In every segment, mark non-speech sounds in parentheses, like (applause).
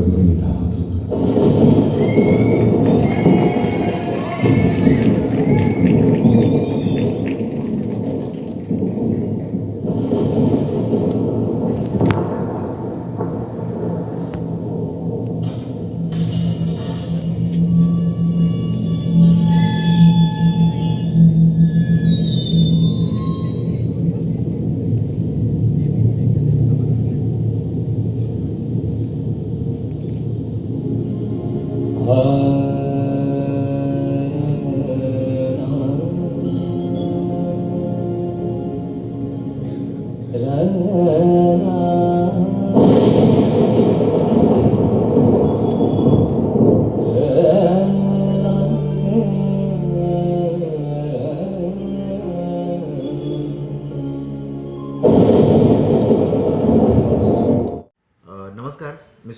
얼굴이 다.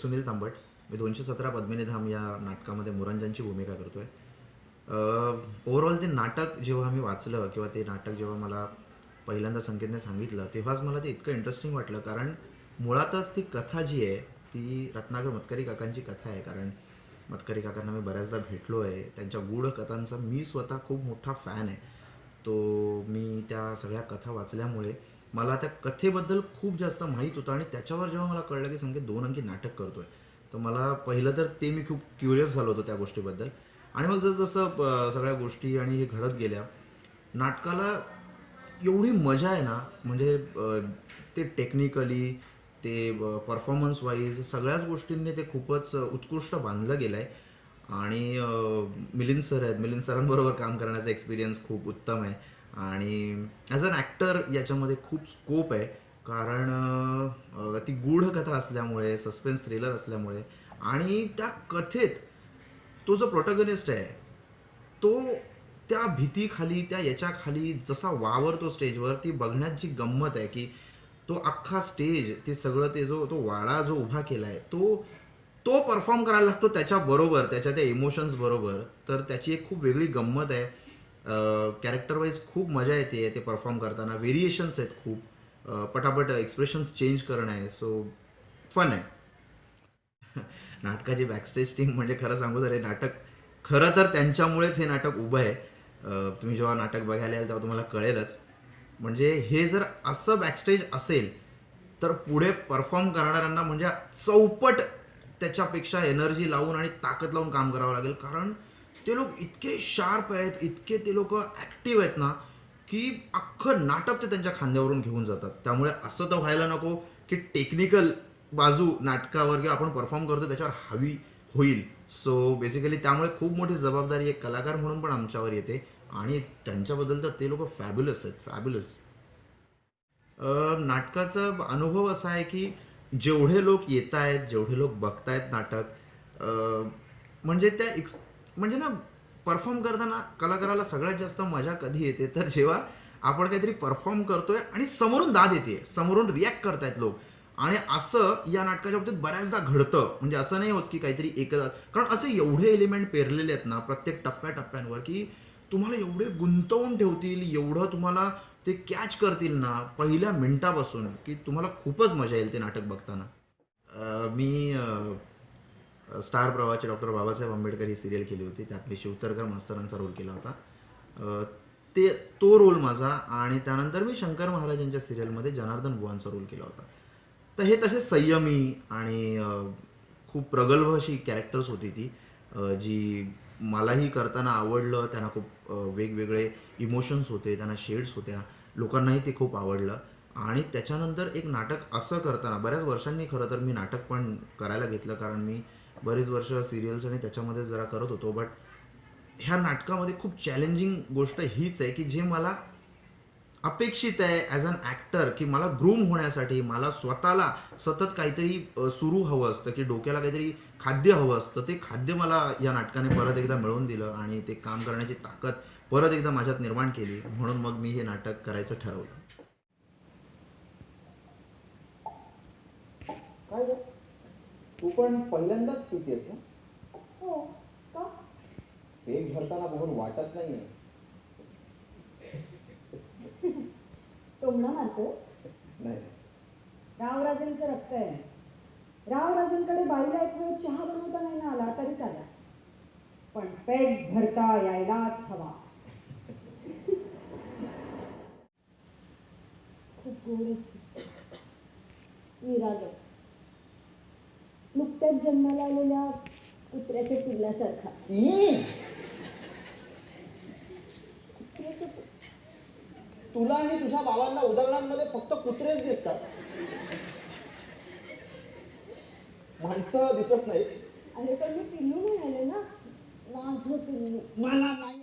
सुनील तांबट. मी दोनशे सतरा पद्मिनीधाम या नाटकामध्ये मुरंजनची भूमिका करतोय. ओव्हरऑल ते नाटक जेव्हा मी वाचलं किंवा ते नाटक जेव्हा मला पहिल्यांदा संकेतने सांगितलं तेव्हाच मला ते इतकं इंटरेस्टिंग वाटलं. कारण मुळातच ती कथा जी आहे ती रत्नाकर मतकरी काकांची कथा आहे. कारण मतकरी काकांना मी बऱ्याचदा भेटलो आहे त्यांच्या गूढ कथांचा मी स्वतः खूप मोठा फॅन आहे. तो मी त्या सगळ्या कथा वाचल्यामुळे मला त्या कथेबद्दल खूप जास्त माहीत होतं आणि त्याच्यावर जेव्हा मला कळलं की संकेत दोन अंकी नाटक करतोय तर मला पहिलं तर ते मी खूप क्युरियस झालो होतो त्या गोष्टीबद्दल. आणि मग जसं सगळ्या गोष्टी आणि हे घडत गेल्या नाटकाला एवढी मजा आहे ना म्हणजे ते टेक्निकली ते परफॉर्मन्स वाईज सगळ्याच गोष्टींनी ते खूपच उत्कृष्ट बांधलं गेलं आहे आणि मिलिंद सर आहेत मिलिंद सरांबरोबर काम करण्याचा एक्सपिरियन्स खूप उत्तम आहे. आणि ॲज अन ॲक्टर याच्यामध्ये खूप स्कोप आहे. कारण ती गूढ कथा असल्यामुळे सस्पेन्स थ्रिलर असल्यामुळे आणि त्या कथेत तो जो प्रोटॅगनिस्ट आहे तो त्या भीतीखाली त्या याच्याखाली जसा वावरतो स्टेजवर ती बघण्यात जी गंमत आहे की तो अख्खा स्टेज ते सगळं ते जो तो वाडा जो उभा केला आहे तो तो परफॉर्म करायला लागतो त्याच्याबरोबर त्याच्या त्या इमोशन्स बरोबर. तर त्याची एक खूप वेगळी गंमत आहे. कॅरेक्टर वाईज खूप मजा येते ते परफॉर्म करताना. व्हेरिएशन्स आहेत खूप. पटापट एक्सप्रेशन्स चेंज करणं आहे. सो फन आहे. (laughs) नाटकाची बॅकस्टेज टीम म्हणजे खरं सांगू तर हे नाटक खरं तर त्यांच्यामुळेच हे नाटक उभं आहे. तुम्ही जेव्हा नाटक बघायला याल तेव्हा तुम्हाला कळेलच. म्हणजे हे जर असं बॅकस्टेज असेल तर पुढे परफॉर्म करणाऱ्यांना म्हणजे चौपट त्याच्यापेक्षा एनर्जी लावून आणि ताकद लावून काम करावं लागेल. कारण ते लोक इतके शार्प आहेत इतके ते लोक ॲक्टिव्ह आहेत ना की अख्खं नाटक ते त्यांच्या खांद्यावरून घेऊन जातात. त्यामुळे असं तर व्हायला नको की टेक्निकल बाजू नाटकावर किंवा आपण परफॉर्म करतो त्याच्यावर हवी होईल. सो बेसिकली त्यामुळे खूप मोठी जबाबदारी एक कलाकार म्हणून पण आमच्यावर येते आणि त्यांच्याबद्दल तर ते लोक फॅब्युलस आहेत फॅब्युलस नाटकाचा अनुभव असा आहे की जेवढे लोक येत आहेत जेवढे लोक बघतायत नाटक म्हणजे त्या एक्स म्हणजे ना परफॉर्म करताना कलाकाराला सगळ्यात जास्त मजा कधी येते? तर जेव्हा आपण काहीतरी परफॉर्म करतोय आणि समोरून दाद येते समोरून रिॲक्ट करतायत लोक. आणि असं या नाटकाच्या बाबतीत बऱ्याचदा घडतं. म्हणजे असं नाही होत की काहीतरी एकदा कारण असे एवढे एलिमेंट पेरलेले आहेत ना प्रत्येक टप्प्याटप्प्यांवर की तुम्हाला एवढे गुंतवून ठेवतील एवढं तुम्हाला ते कॅच करतील ना पहिल्या मिनिटापासून की तुम्हाला खूपच मजा येईल ते नाटक बघताना. मी स्टार प्रवाहाचे डॉक्टर बाबासाहेब आंबेडकर ही सिरियल केली होती. त्यात मी शिवतरकर मास्तरांचा रोल केला होता. ते तो रोल माझा आणि त्यानंतर मी शंकर महाराजांच्या सिरियलमध्ये जनार्दन बुवांचा रोल केला होता. तर हे तसे संयमी आणि खूप प्रगल्भ अशी कॅरेक्टर्स होती ती. जी मलाही करताना आवडलं. त्यांना खूप वेगवेगळे इमोशन्स होते. त्यांना शेड्स होत्या. लोकांनाही ते खूप आवडलं. आणि त्याच्यानंतर एक नाटक असं करताना बऱ्याच वर्षांनी खरं तर मी नाटक पण करायला घेतलं कारण मी बरीच वर्ष सिरियल्स आणि त्याच्यामध्ये जरा करत होतो. बट ह्या नाटकामध्ये खूप चॅलेंजिंग गोष्ट हीच आहे की जे मला अपेक्षित आहे ॲज अन ॲक्टर की मला ग्रूम होण्यासाठी मला स्वतःला सतत काहीतरी सुरू हवं असतं की डोक्याला काहीतरी खाद्य हवं असतं. ते खाद्य मला या नाटकाने परत एकदा मिळवून दिलं आणि ते काम करण्याची ताकद परत एकदा माझ्यात निर्माण केली. म्हणून मग मी हे नाटक करायचं ठरवलं. काय ग? तू पण पहिल्यांदाच शिकतेस ना? हो का? पेट भरताना बघून वाटत नाहीये. टोमणा मारतो नाही. रामराजांचं रक्त आहे. रावराजांकडे बाईला एक वेळ चहा बनवता नाही ना आला तरी चालेल पण पेट भरता यायलाच हवा. खूप गोड असते नुकत्याच जन्माला आलेल्या कुत्र्याच्या पिल्ल्यासारखा तुला आणि तुझ्या बाबांना उदाहरणांमध्ये फक्त कुत्रेच दिसतात. माणसं दिसत नाहीत. अरे पण मी पिल्लू म्हणाले ना. माझं पिल्लू. मला नाही.